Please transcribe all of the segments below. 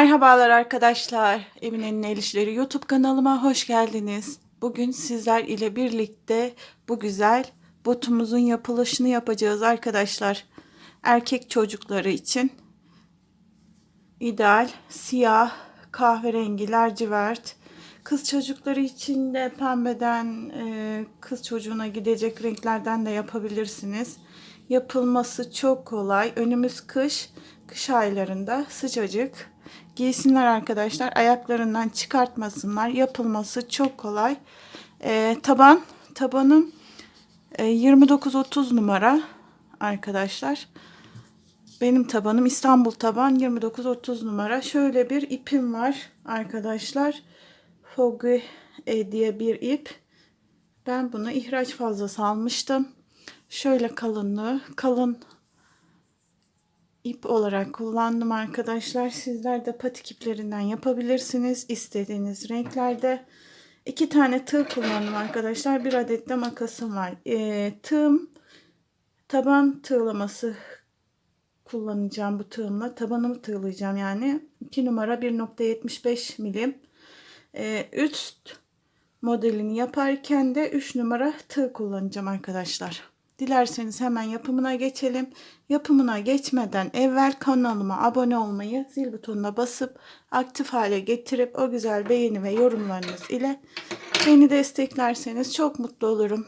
Merhabalar arkadaşlar. Emine'nin El İşleri YouTube kanalıma hoş geldiniz. Bugün sizler ile birlikte bu güzel botumuzun yapılışını yapacağız arkadaşlar. Erkek çocukları için ideal siyah, kahverengi, lacivert. Kız çocukları için de pembeden e, kız çocuğuna gidecek renklerden de yapabilirsiniz. Yapılması çok kolay. Önümüz kış. Kış aylarında sıcacık. Giysinler arkadaşlar. Ayaklarından çıkartmasınlar. Yapılması çok kolay. E, taban. Tabanım e, 29-30 numara arkadaşlar. Benim tabanım İstanbul taban 29-30 numara. Şöyle bir ipim var arkadaşlar. Foggy e, diye bir ip. Ben bunu ihraç fazlası almıştım. Şöyle kalınlığı kalın ip olarak kullandım arkadaşlar. Sizler de patik iplerinden yapabilirsiniz. istediğiniz renklerde. İki tane tığ kullandım arkadaşlar. Bir adet de makasım var. E, tığım taban tığlaması kullanacağım bu tığımla. Tabanımı tığlayacağım yani. 2 numara 1.75 milim. Ee, üst modelini yaparken de 3 numara tığ kullanacağım arkadaşlar. Dilerseniz hemen yapımına geçelim. Yapımına geçmeden evvel kanalıma abone olmayı, zil butonuna basıp aktif hale getirip o güzel beğeni ve yorumlarınız ile beni desteklerseniz çok mutlu olurum.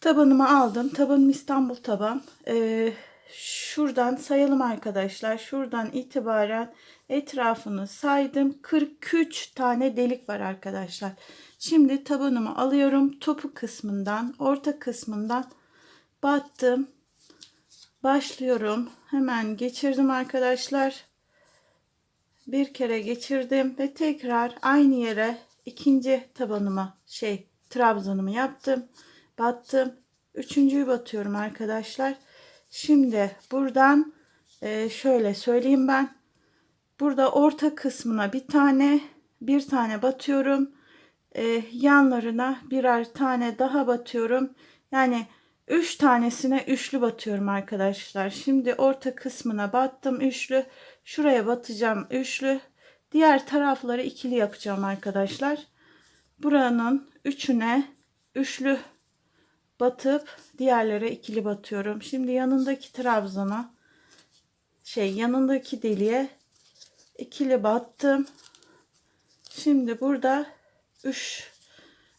Tabanımı aldım. Tabanım İstanbul taban. Ee, şuradan sayalım arkadaşlar. Şuradan itibaren etrafını saydım. 43 tane delik var arkadaşlar. Şimdi tabanımı alıyorum. Topu kısmından, orta kısmından battım. Başlıyorum. Hemen geçirdim arkadaşlar. Bir kere geçirdim ve tekrar aynı yere ikinci tabanıma şey trabzanımı yaptım. Battım. Üçüncüyü batıyorum arkadaşlar. Şimdi buradan e, şöyle söyleyeyim ben. Burada orta kısmına bir tane bir tane batıyorum. E, yanlarına birer tane daha batıyorum. Yani üç tanesine üçlü batıyorum arkadaşlar. Şimdi orta kısmına battım üçlü. Şuraya batacağım üçlü. Diğer tarafları ikili yapacağım arkadaşlar. Buranın üçüne üçlü batıp diğerlere ikili batıyorum. Şimdi yanındaki trabzana şey yanındaki deliğe ikili battım. Şimdi burada üç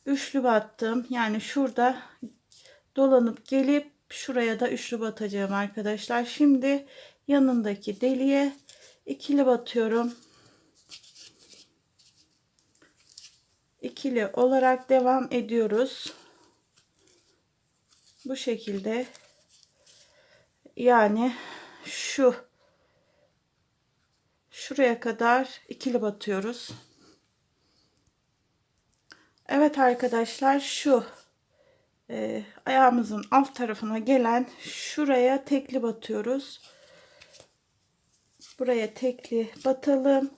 üçlü battım. Yani şurada dolanıp gelip şuraya da üçlü batacağım arkadaşlar. Şimdi yanındaki deliğe ikili batıyorum. İkili olarak devam ediyoruz. Bu şekilde yani şu şuraya kadar ikili batıyoruz. Evet arkadaşlar şu e, ayağımızın alt tarafına gelen şuraya tekli batıyoruz. Buraya tekli batalım.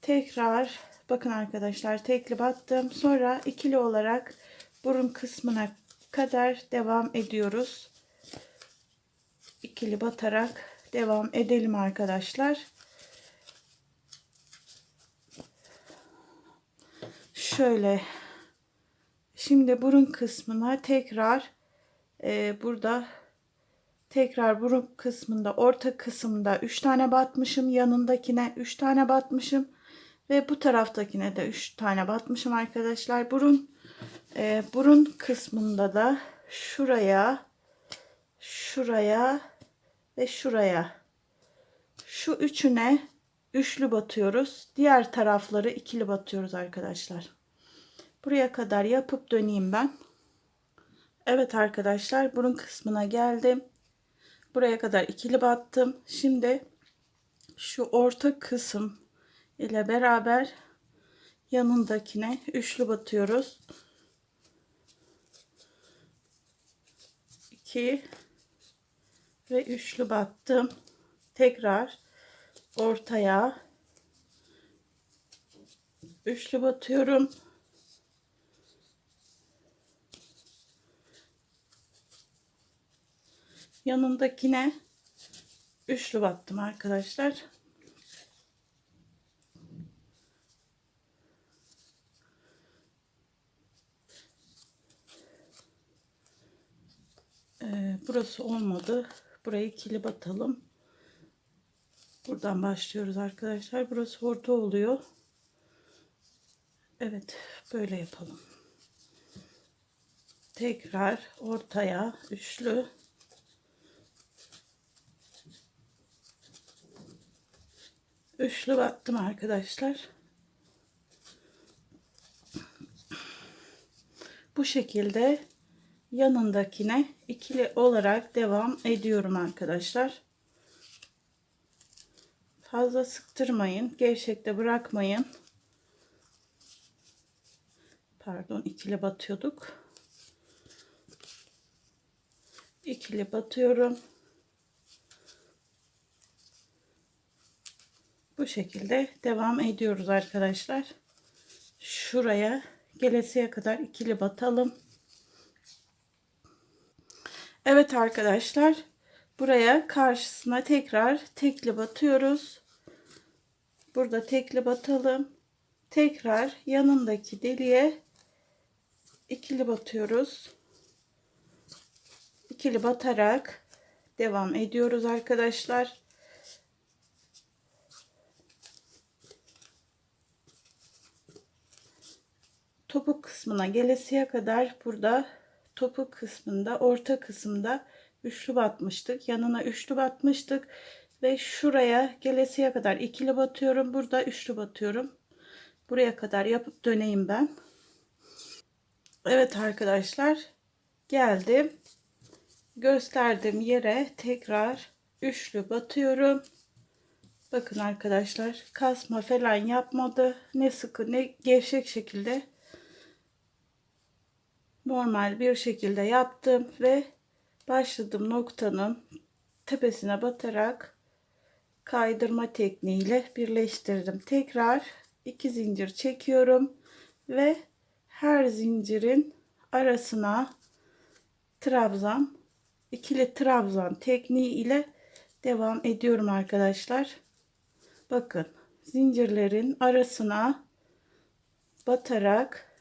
Tekrar bakın arkadaşlar tekli battım. Sonra ikili olarak burun kısmına kadar devam ediyoruz. İkili batarak devam edelim arkadaşlar. Şöyle şimdi burun kısmına tekrar e, burada tekrar burun kısmında orta kısımda 3 tane batmışım yanındakine 3 tane batmışım ve bu taraftakine de 3 tane batmışım arkadaşlar burun e, burun kısmında da şuraya şuraya ve şuraya şu üçüne üçlü batıyoruz. Diğer tarafları ikili batıyoruz arkadaşlar. Buraya kadar yapıp döneyim ben. Evet arkadaşlar burun kısmına geldim. Buraya kadar ikili battım. Şimdi şu orta kısım ile beraber yanındakine üçlü batıyoruz. 2 ve üçlü battım. Tekrar ortaya üçlü batıyorum. yanındakine üçlü battım arkadaşlar. Ee, burası olmadı. Burayı ikili batalım. Buradan başlıyoruz arkadaşlar. Burası orta oluyor. Evet, böyle yapalım. Tekrar ortaya üçlü üçlü battım arkadaşlar. Bu şekilde yanındakine ikili olarak devam ediyorum arkadaşlar. Fazla sıktırmayın. Gevşekte bırakmayın. Pardon ikili batıyorduk. İkili batıyorum. Bu şekilde devam ediyoruz arkadaşlar. Şuraya gelesiye kadar ikili batalım. Evet arkadaşlar. Buraya karşısına tekrar tekli batıyoruz. Burada tekli batalım. Tekrar yanındaki deliğe ikili batıyoruz. İkili batarak devam ediyoruz arkadaşlar. Topuk kısmına gelesiye kadar burada topuk kısmında orta kısımda üçlü batmıştık. Yanına üçlü batmıştık ve şuraya gelesiye kadar ikili batıyorum. Burada üçlü batıyorum. Buraya kadar yapıp döneyim ben. Evet arkadaşlar geldim. Gösterdiğim yere tekrar üçlü batıyorum. Bakın arkadaşlar kasma falan yapmadı. Ne sıkı ne gevşek şekilde normal bir şekilde yaptım ve başladığım noktanın tepesine batarak kaydırma tekniğiyle birleştirdim. Tekrar iki zincir çekiyorum ve her zincirin arasına trabzan ikili trabzan tekniği ile devam ediyorum arkadaşlar. Bakın zincirlerin arasına batarak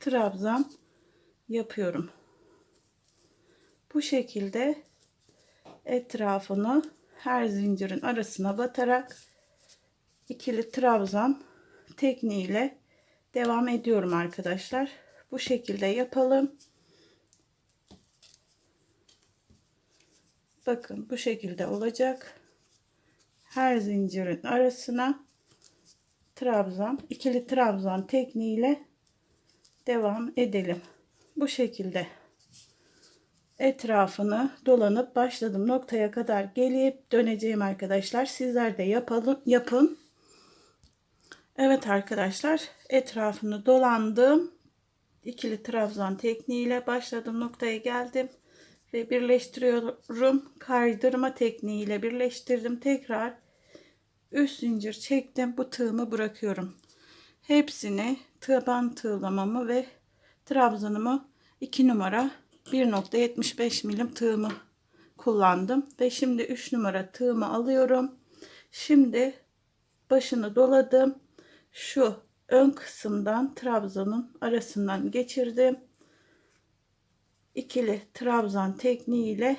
trabzan yapıyorum. Bu şekilde etrafını her zincirin arasına batarak ikili trabzan tekniğiyle devam ediyorum arkadaşlar. Bu şekilde yapalım. Bakın bu şekilde olacak. Her zincirin arasına trabzan, ikili trabzan tekniğiyle devam edelim. Bu şekilde etrafını dolanıp başladığım noktaya kadar gelip döneceğim arkadaşlar. Sizler de yapalım, yapın. Evet arkadaşlar etrafını dolandım. İkili trabzan tekniğiyle başladığım noktaya geldim ve birleştiriyorum. Kaydırma tekniğiyle birleştirdim. Tekrar üst zincir çektim. Bu tığımı bırakıyorum. Hepsini taban tığlamamı ve trabzanımı 2 numara 1.75 milim tığımı kullandım. Ve şimdi 3 numara tığımı alıyorum. Şimdi başını doladım. Şu ön kısımdan trabzanın arasından geçirdim. İkili trabzan tekniğiyle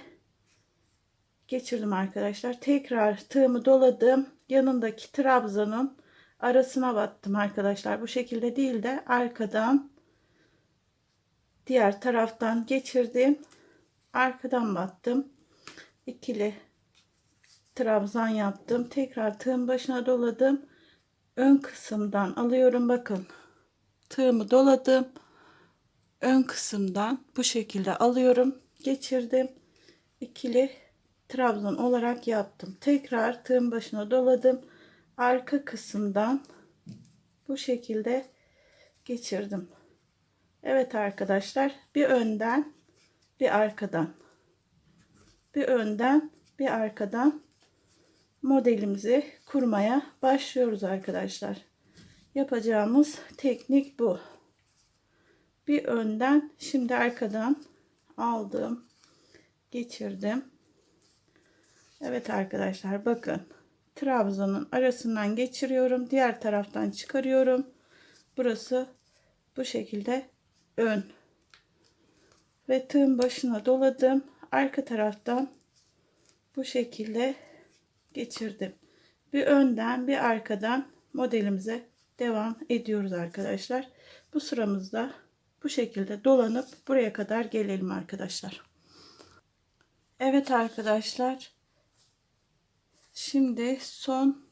geçirdim arkadaşlar. Tekrar tığımı doladım. Yanındaki trabzanın arasına battım arkadaşlar. Bu şekilde değil de arkadan diğer taraftan geçirdim. Arkadan battım. ikili trabzan yaptım. Tekrar tığın başına doladım. Ön kısımdan alıyorum. Bakın. Tığımı doladım. Ön kısımdan bu şekilde alıyorum. Geçirdim. ikili trabzan olarak yaptım. Tekrar tığın başına doladım. Arka kısımdan bu şekilde geçirdim. Evet arkadaşlar bir önden bir arkadan bir önden bir arkadan modelimizi kurmaya başlıyoruz arkadaşlar. Yapacağımız teknik bu. Bir önden şimdi arkadan aldım. Geçirdim. Evet arkadaşlar bakın. Trabzanın arasından geçiriyorum. Diğer taraftan çıkarıyorum. Burası bu şekilde ön ve tığın başına doladım arka taraftan bu şekilde geçirdim. Bir önden bir arkadan modelimize devam ediyoruz arkadaşlar. Bu sıramızda bu şekilde dolanıp buraya kadar gelelim arkadaşlar. Evet arkadaşlar. Şimdi son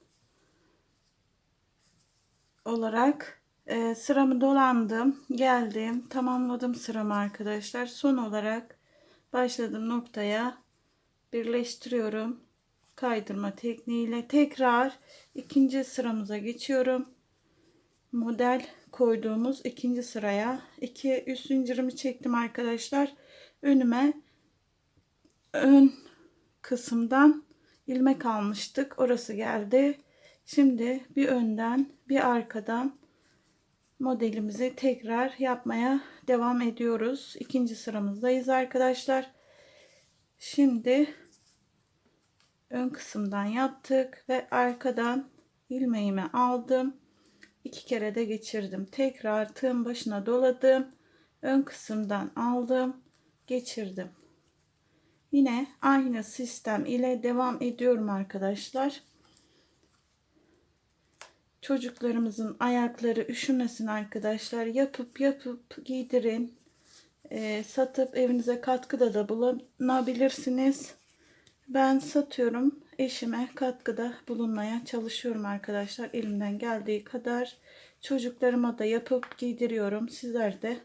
olarak e, sıramı dolandım. Geldim. Tamamladım sıramı arkadaşlar. Son olarak başladığım noktaya birleştiriyorum. Kaydırma tekniğiyle tekrar ikinci sıramıza geçiyorum. Model koyduğumuz ikinci sıraya iki üst zincirimi çektim arkadaşlar. Önüme ön kısımdan ilmek almıştık. Orası geldi. Şimdi bir önden bir arkadan modelimizi tekrar yapmaya devam ediyoruz. İkinci sıramızdayız arkadaşlar. Şimdi ön kısımdan yaptık ve arkadan ilmeğimi aldım. iki kere de geçirdim. Tekrar tığın başına doladım. Ön kısımdan aldım. Geçirdim. Yine aynı sistem ile devam ediyorum arkadaşlar. Çocuklarımızın ayakları üşümesin arkadaşlar. Yapıp yapıp giydirin. Ee, satıp evinize katkıda da bulunabilirsiniz. Ben satıyorum. Eşime katkıda bulunmaya çalışıyorum arkadaşlar. Elimden geldiği kadar. Çocuklarıma da yapıp giydiriyorum. Sizler de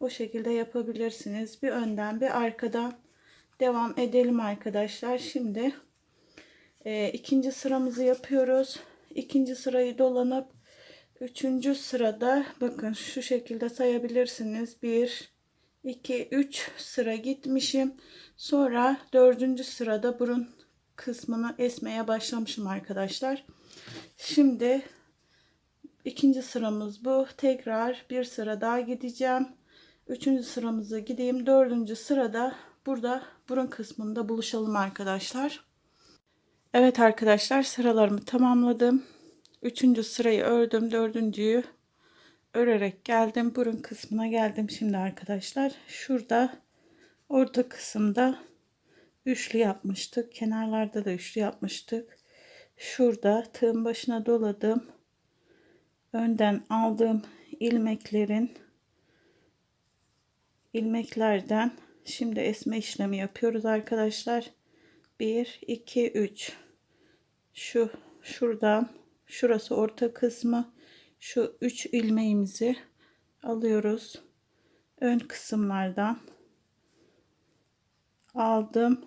o şekilde yapabilirsiniz. Bir önden bir arkadan devam edelim arkadaşlar. Şimdi e, ikinci sıramızı yapıyoruz. İkinci sırayı dolanıp üçüncü sırada bakın şu şekilde sayabilirsiniz. 1 2 3 sıra gitmişim. Sonra dördüncü sırada burun kısmını esmeye başlamışım arkadaşlar. Şimdi ikinci sıramız bu. Tekrar bir sıra daha gideceğim. Üçüncü sıramızı gideyim. Dördüncü sırada burada burun kısmında buluşalım arkadaşlar. Evet arkadaşlar sıralarımı tamamladım. Üçüncü sırayı ördüm. Dördüncüyü örerek geldim. Burun kısmına geldim şimdi arkadaşlar. Şurada orta kısımda üçlü yapmıştık. Kenarlarda da üçlü yapmıştık. Şurada tığın başına doladım. Önden aldığım ilmeklerin ilmeklerden şimdi esme işlemi yapıyoruz arkadaşlar. 1 2 3 şu şuradan. Şurası orta kısmı. Şu 3 ilmeğimizi alıyoruz. Ön kısımlardan. Aldım.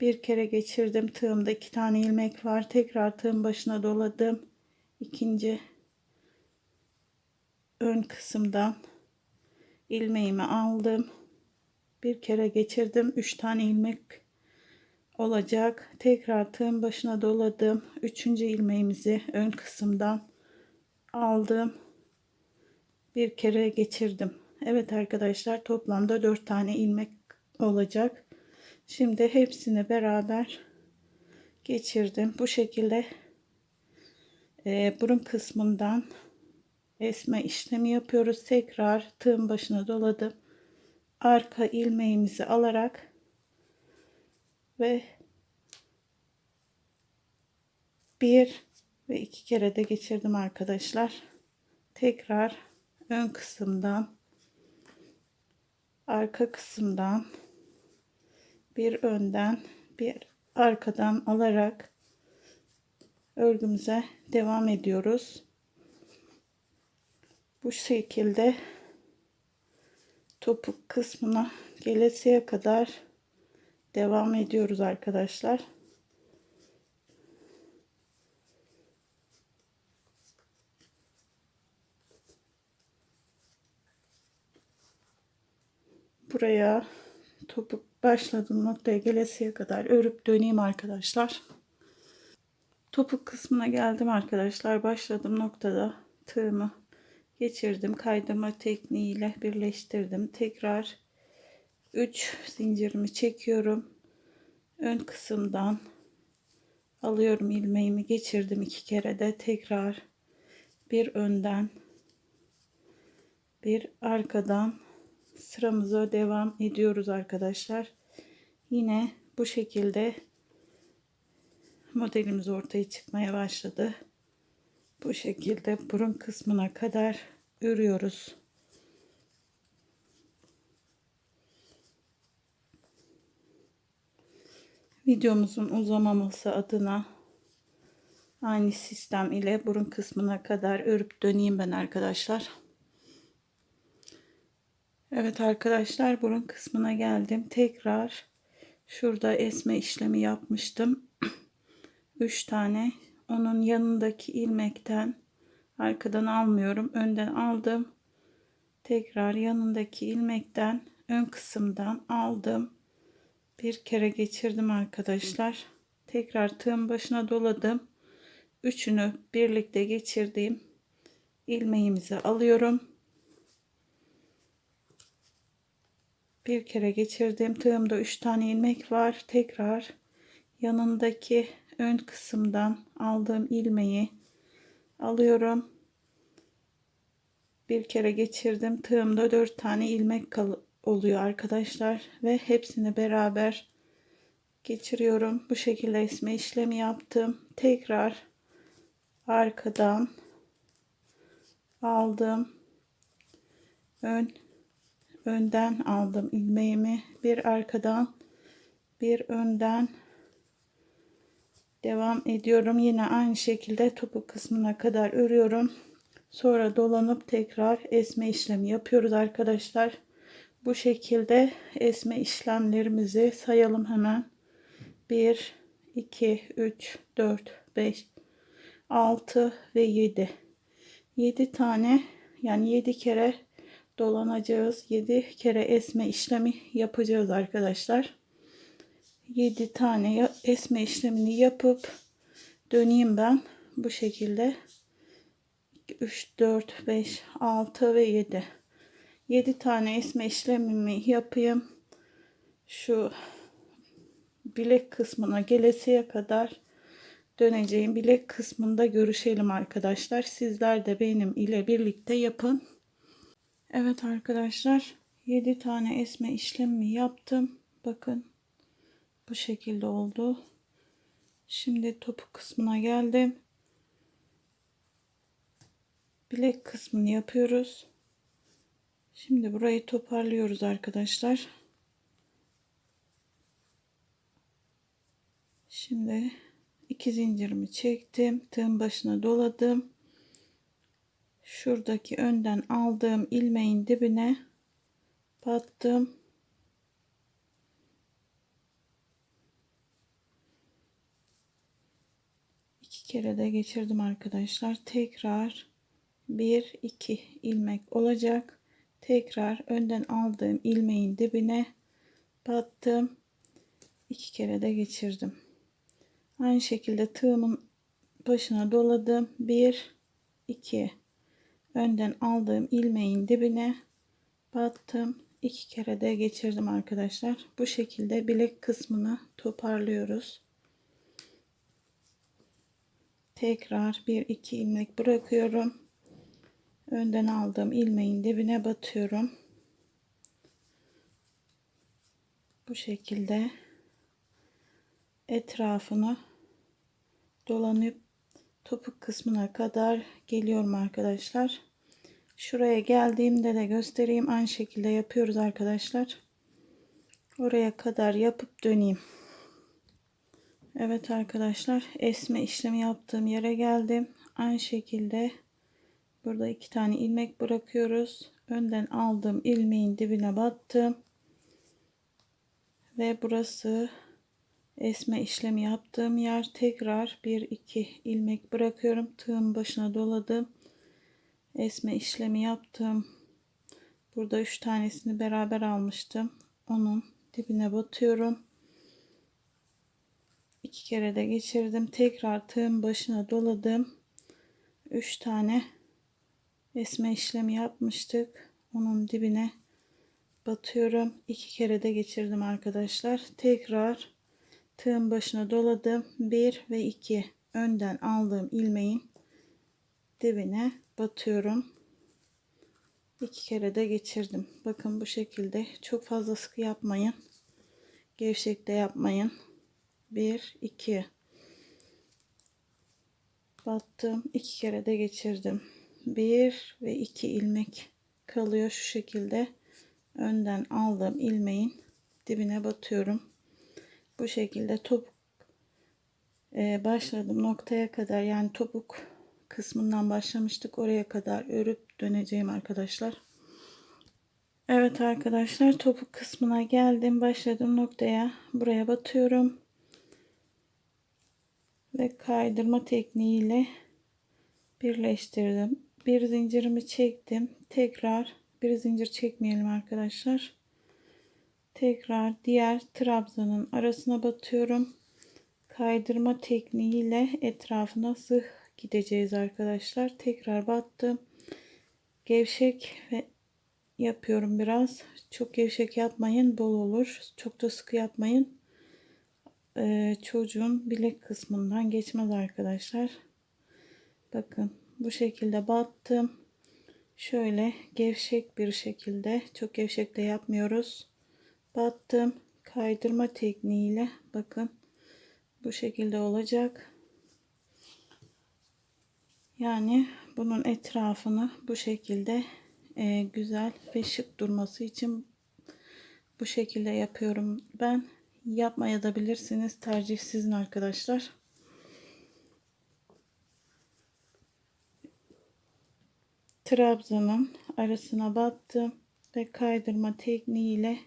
Bir kere geçirdim. Tığımda iki tane ilmek var. Tekrar tığın başına doladım. İkinci ön kısımdan ilmeğimi aldım. Bir kere geçirdim. Üç tane ilmek olacak. Tekrar tığın başına doladım. Üçüncü ilmeğimizi ön kısımdan aldım. Bir kere geçirdim. Evet arkadaşlar toplamda dört tane ilmek olacak. Şimdi hepsini beraber geçirdim. Bu şekilde e, burun kısmından esme işlemi yapıyoruz. Tekrar tığın başına doladım. Arka ilmeğimizi alarak ve bir ve iki kere de geçirdim arkadaşlar. Tekrar ön kısımdan arka kısımdan bir önden bir arkadan alarak örgümüze devam ediyoruz. Bu şekilde topuk kısmına gelesiye kadar devam ediyoruz arkadaşlar. Buraya topuk başladığım noktaya gelesiye kadar örüp döneyim arkadaşlar. Topuk kısmına geldim arkadaşlar. Başladığım noktada tığımı geçirdim. Kaydırma tekniğiyle birleştirdim. Tekrar 3 zincirimi çekiyorum. Ön kısımdan alıyorum ilmeğimi geçirdim iki kere de tekrar bir önden bir arkadan sıramıza devam ediyoruz arkadaşlar. Yine bu şekilde modelimiz ortaya çıkmaya başladı. Bu şekilde burun kısmına kadar örüyoruz. Videomuzun uzamaması adına aynı sistem ile burun kısmına kadar örüp döneyim ben arkadaşlar. Evet arkadaşlar burun kısmına geldim. Tekrar şurada esme işlemi yapmıştım. 3 tane onun yanındaki ilmekten arkadan almıyorum. Önden aldım. Tekrar yanındaki ilmekten ön kısımdan aldım. Bir kere geçirdim arkadaşlar. Tekrar tığın başına doladım. Üçünü birlikte geçirdiğim ilmeğimizi alıyorum. Bir kere geçirdim. Tığımda 3 tane ilmek var. Tekrar yanındaki ön kısımdan aldığım ilmeği alıyorum. Bir kere geçirdim. Tığımda 4 tane ilmek oluyor arkadaşlar ve hepsini beraber geçiriyorum. Bu şekilde esme işlemi yaptım. Tekrar arkadan aldım. Ön önden aldım ilmeğimi. Bir arkadan bir önden devam ediyorum. Yine aynı şekilde topuk kısmına kadar örüyorum. Sonra dolanıp tekrar esme işlemi yapıyoruz arkadaşlar. Bu şekilde esme işlemlerimizi sayalım hemen. 1 2 3 4 5 6 ve 7. 7 tane yani 7 kere dolanacağız. 7 kere esme işlemi yapacağız arkadaşlar. 7 tane esme işlemini yapıp döneyim ben bu şekilde 3 4 5 6 ve 7 7 tane esme işlemimi yapayım şu bilek kısmına gelesiye kadar döneceğim bilek kısmında görüşelim arkadaşlar sizler de benim ile birlikte yapın Evet arkadaşlar 7 tane esme işlemimi yaptım bakın bu şekilde oldu. Şimdi topuk kısmına geldim. Bilek kısmını yapıyoruz. Şimdi burayı toparlıyoruz arkadaşlar. Şimdi iki zincirimi çektim. Tığın başına doladım. Şuradaki önden aldığım ilmeğin dibine battım. kere de geçirdim arkadaşlar. Tekrar 1 2 ilmek olacak. Tekrar önden aldığım ilmeğin dibine battım. iki kere de geçirdim. Aynı şekilde tığımın başına doladım. 1 2 önden aldığım ilmeğin dibine battım. iki kere de geçirdim arkadaşlar. Bu şekilde bilek kısmını toparlıyoruz tekrar bir iki ilmek bırakıyorum önden aldığım ilmeğin dibine batıyorum. Bu şekilde etrafını dolanıp topuk kısmına kadar geliyorum arkadaşlar. Şuraya geldiğimde de göstereyim. Aynı şekilde yapıyoruz arkadaşlar. Oraya kadar yapıp döneyim. Evet arkadaşlar esme işlemi yaptığım yere geldim. Aynı şekilde burada iki tane ilmek bırakıyoruz. Önden aldığım ilmeğin dibine battım. Ve burası esme işlemi yaptığım yer. Tekrar bir iki ilmek bırakıyorum. Tığın başına doladım. Esme işlemi yaptım. Burada üç tanesini beraber almıştım. Onun dibine batıyorum iki kere de geçirdim tekrar tığın başına doladım 3 tane esme işlemi yapmıştık. Onun dibine batıyorum. İki kere de geçirdim arkadaşlar. Tekrar tığın başına doladım. 1 ve 2 önden aldığım ilmeğin dibine batıyorum. İki kere de geçirdim. Bakın bu şekilde. Çok fazla sıkı yapmayın. Gevşek de yapmayın. 1 2 battım. iki kere de geçirdim. 1 ve 2 ilmek kalıyor şu şekilde. Önden aldığım ilmeğin dibine batıyorum. Bu şekilde topuk e, başladığım noktaya kadar yani topuk kısmından başlamıştık. Oraya kadar örüp döneceğim arkadaşlar. Evet arkadaşlar topuk kısmına geldim. Başladığım noktaya buraya batıyorum. Ve kaydırma tekniğiyle birleştirdim. Bir zincirimi çektim. Tekrar bir zincir çekmeyelim arkadaşlar. Tekrar diğer trabzanın arasına batıyorum. Kaydırma tekniğiyle etrafına zırh gideceğiz arkadaşlar. Tekrar battım. Gevşek ve yapıyorum biraz. Çok gevşek yapmayın. Bol olur. Çok da sıkı yapmayın. Ee, çocuğun bilek kısmından geçmez arkadaşlar. Bakın bu şekilde battım. Şöyle gevşek bir şekilde çok gevşek de yapmıyoruz. Battım. Kaydırma tekniğiyle bakın bu şekilde olacak. Yani bunun etrafını bu şekilde e, güzel ve şık durması için bu şekilde yapıyorum ben. Yapmaya da bilirsiniz. Tercih sizin arkadaşlar. Trabzanın arasına battım ve kaydırma tekniğiyle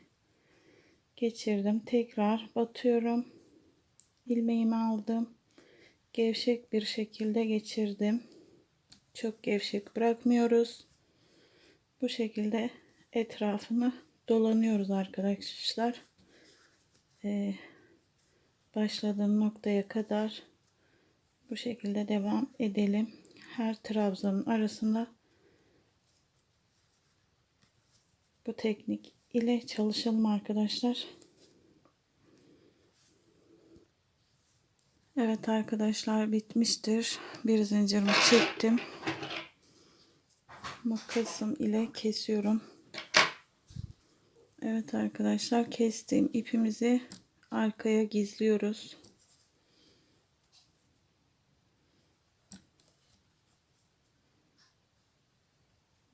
geçirdim. Tekrar batıyorum. ilmeğimi aldım. Gevşek bir şekilde geçirdim. Çok gevşek bırakmıyoruz. Bu şekilde etrafını dolanıyoruz arkadaşlar. Ee, başladığım noktaya kadar bu şekilde devam edelim. Her trabzanın arasında bu teknik ile çalışalım arkadaşlar. Evet arkadaşlar bitmiştir. Bir zincirimi çektim. Makasım ile kesiyorum. Evet arkadaşlar kestiğim ipimizi arkaya gizliyoruz.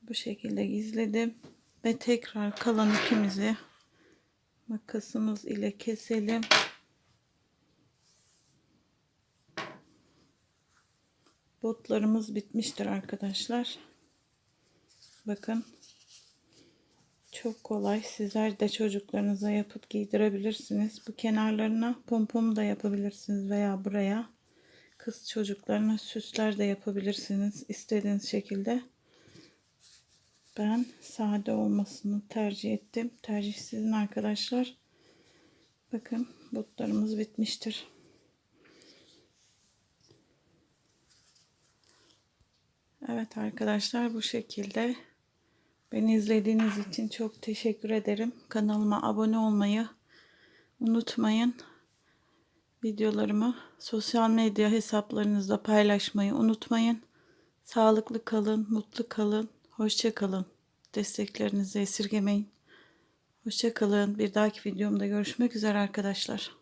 Bu şekilde gizledim ve tekrar kalan ipimizi makasımız ile keselim. Botlarımız bitmiştir arkadaşlar. Bakın. Çok kolay. Sizler de çocuklarınıza yapıp giydirebilirsiniz. Bu kenarlarına pompon da yapabilirsiniz veya buraya kız çocuklarına süsler de yapabilirsiniz istediğiniz şekilde. Ben sade olmasını tercih ettim. Tercih sizin arkadaşlar. Bakın botlarımız bitmiştir. Evet arkadaşlar bu şekilde beni izlediğiniz için çok teşekkür ederim. Kanalıma abone olmayı unutmayın. Videolarımı sosyal medya hesaplarınızda paylaşmayı unutmayın. Sağlıklı kalın, mutlu kalın, hoşça kalın. Desteklerinizi esirgemeyin. Hoşça kalın. Bir dahaki videomda görüşmek üzere arkadaşlar.